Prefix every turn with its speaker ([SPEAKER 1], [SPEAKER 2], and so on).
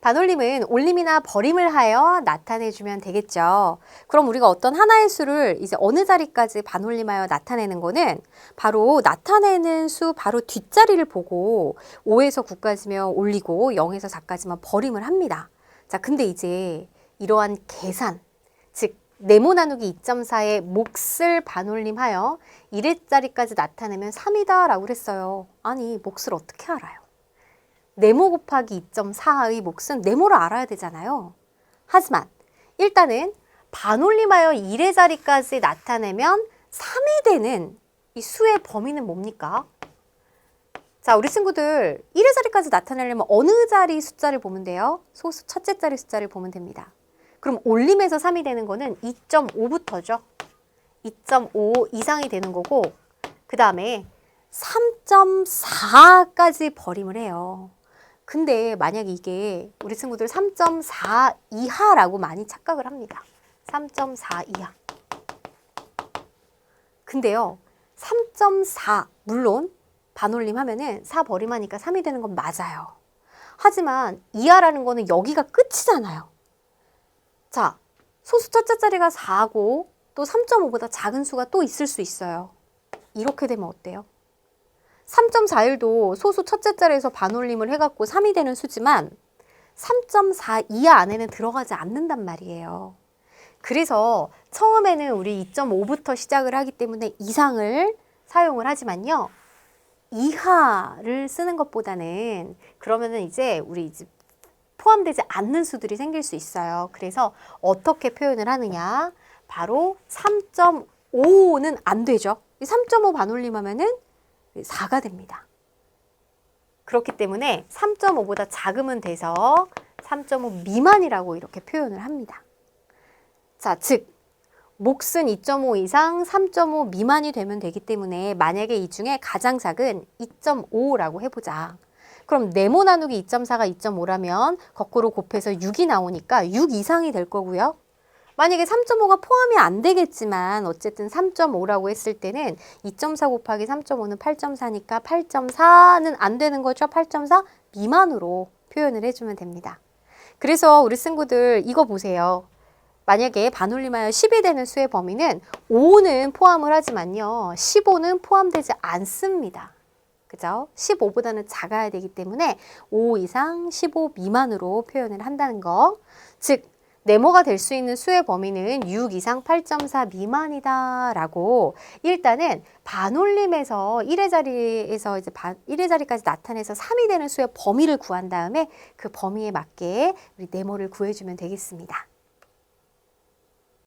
[SPEAKER 1] 반올림은 올림이나 버림을 하여 나타내주면 되겠죠. 그럼 우리가 어떤 하나의 수를 이제 어느 자리까지 반올림하여 나타내는 거는 바로 나타내는 수 바로 뒷자리를 보고 5에서 9까지면 올리고 0에서 4까지만 버림을 합니다. 자, 근데 이제 이러한 계산, 즉 네모 나누기 2.4의 몫을 반올림하여 1회짜리까지 나타내면 3이다 라고 그랬어요. 아니, 몫을 어떻게 알아요? 네모 곱하기 2.4의 몫은 네모를 알아야 되잖아요. 하지만 일단은 반올림하여 1의 자리까지 나타내면 3이 되는 이 수의 범위는 뭡니까? 자, 우리 친구들 1의 자리까지 나타내려면 어느 자리 숫자를 보면 돼요? 소수 첫째 자리 숫자를 보면 됩니다. 그럼 올림에서 3이 되는 거는 2.5부터죠. 2.5 이상이 되는 거고 그 다음에 3.4까지 버림을 해요. 근데 만약에 이게 우리 친구들 3.4 이하라고 많이 착각을 합니다. 3.4 이하. 근데요, 3.4 물론 반올림 하면은 4 버림하니까 3이 되는 건 맞아요. 하지만 이하라는 거는 여기가 끝이잖아요. 자, 소수 첫째 자리가 4고 또 3.5보다 작은 수가 또 있을 수 있어요. 이렇게 되면 어때요? 3.41도 소수 첫째 자리에서 반올림을 해갖고 3이 되는 수지만 3.4 이하 안에는 들어가지 않는단 말이에요. 그래서 처음에는 우리 2.5부터 시작을 하기 때문에 이상을 사용을 하지만요. 이하를 쓰는 것보다는 그러면은 이제 우리 이제 포함되지 않는 수들이 생길 수 있어요. 그래서 어떻게 표현을 하느냐? 바로 3.5는 안 되죠. 3.5 반올림하면은 4가 됩니다. 그렇기 때문에 3.5보다 작으면 돼서 3.5 미만이라고 이렇게 표현을 합니다. 자, 즉 몫은 2.5 이상 3.5 미만이 되면 되기 때문에 만약에 이 중에 가장 작은 2.5라고 해보자. 그럼 네모 나누기 2.4가 2.5라면 거꾸로 곱해서 6이 나오니까 6 이상이 될 거고요. 만약에 3.5가 포함이 안 되겠지만 어쨌든 3.5라고 했을 때는 2.4 곱하기 3.5는 8.4니까 8.4는 안 되는 거죠. 8.4 미만으로 표현을 해주면 됩니다. 그래서 우리 친구들 이거 보세요. 만약에 반올림하여 10이 되는 수의 범위는 5는 포함을 하지만요. 15는 포함되지 않습니다. 그죠? 15보다는 작아야 되기 때문에 5 이상 15 미만으로 표현을 한다는 거. 즉, 네모가 될 수 있는 수의 범위는 6 이상 8.4 미만이다 라고 일단은 반올림에서 1의 자리에서 이제 1의 자리까지 나타내서 3이 되는 수의 범위를 구한 다음에 그 범위에 맞게 우리 네모를 구해주면 되겠습니다.